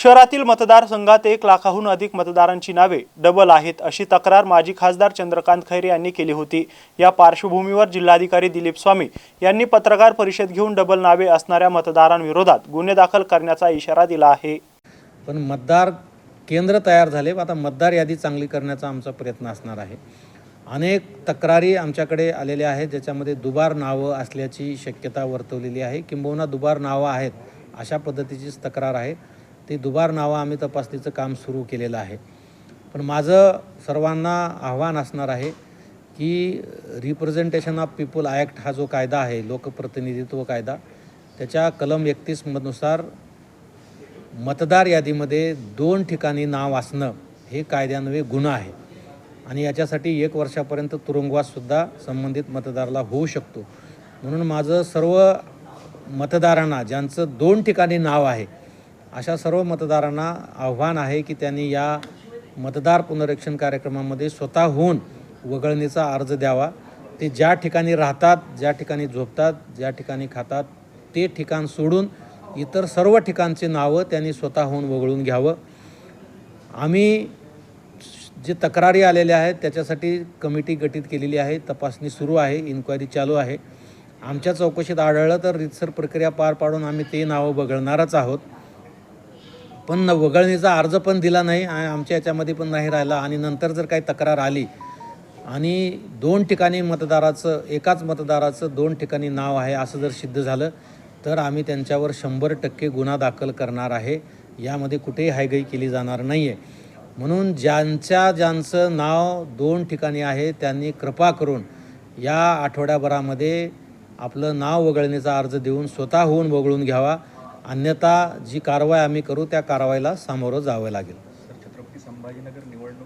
शहरातील मतदारसंघात एक लाखाहून अधिक मतदारांची नावे डबल आहेत अशी तक्रार माजी खासदार चंद्रकांत खैरे यांनी केली होती. या पार्श्वभूमीवर जिल्हाधिकारी दिलीप स्वामी यांनी पत्रकार परिषद घेऊन डबल नावे असणाऱ्या मतदारांविरोधात गुन्हे दाखल करण्याचा इशारा दिला आहे. पण मतदार केंद्र तयार झाले आता मतदार यादी चांगली करण्याचा आमचा प्रयत्न असणार आहे. अनेक तक्रारी आमच्याकडे आलेल्या आहेत ज्याच्यामध्ये दुबार नावं असल्याची शक्यता वर्तवलेली आहे. किंबहुना दुबार नावं आहेत अशा पद्धतीचीच तक्रार आहे. ती दुबार नावं आम्ही तपासणीचं काम सुरू केलेलं आहे. पण माझं सर्वांना आव्हान असणार आहे की रिप्रेझेंटेशन ऑफ पीपल ॲक्ट हा जो कायदा आहे लोकप्रतिनिधित्व कायदा त्याच्या कलम एकतीसनुसार मतदार यादीमध्ये दोन ठिकाणी नाव असणं हे कायद्यान्वये गुन्हा आहे. आणि याच्यासाठी एक वर्षापर्यंत तुरुंगवाससुद्धा संबंधित मतदाराला होऊ शकतो. म्हणून माझं सर्व मतदारांना ज्यांचं दोन ठिकाणी नाव आहे अशा सर्व मतदारांना आव्हान आहे की त्यांनी या मतदार पुनरीक्षण कार्यक्रमामध्ये स्वतःहून वगळणीचा अर्ज द्यावा. ते ज्या ठिकाणी राहतात ज्या ठिकाणी झोपतात ज्या ठिकाणी खातात ते ठिकाण सोडून इतर सर्व ठिकाणचे नावं त्यांनी स्वतःहून वगळून घ्यावं. आम्ही जे तक्रारी आलेल्या आहेत त्याच्यासाठी कमिटी गठीत केलेली आहे तपासणी सुरू आहे इन्क्वायरी चालू आहे. आमच्या चौकशीत आढळलं तर रितसर प्रक्रिया पार पाडून आम्ही ते नावं वगळणारच आहोत. पण वगळणीचा अर्ज पण दिला नाही आणि आमच्या याच्यामध्ये पण नाही राहिला. आणि नंतर जर काही तक्रार आली आणि दोन ठिकाणी मतदाराचं एकाच मतदाराचं दोन ठिकाणी नाव आहे असं जर सिद्ध झालं तर आम्ही त्यांच्यावर शंभर टक्के गुन्हा दाखल करणार आहे. यामध्ये कुठेही हायगई केली जाणार नाही आहे म्हणून ज्यांच्या ज्यांचं नाव दोन ठिकाणी आहे त्यांनी कृपा करून या आठवड्याभरामध्ये आपलं नाव वगळण्याचा अर्ज देऊन स्वतःहून वगळून घ्यावा. अन्यथा जी कारवाई आम्ही करू त्या कारवाईला सामोरं जावं लागेल. छत्रपती संभाजीनगर निवडणूक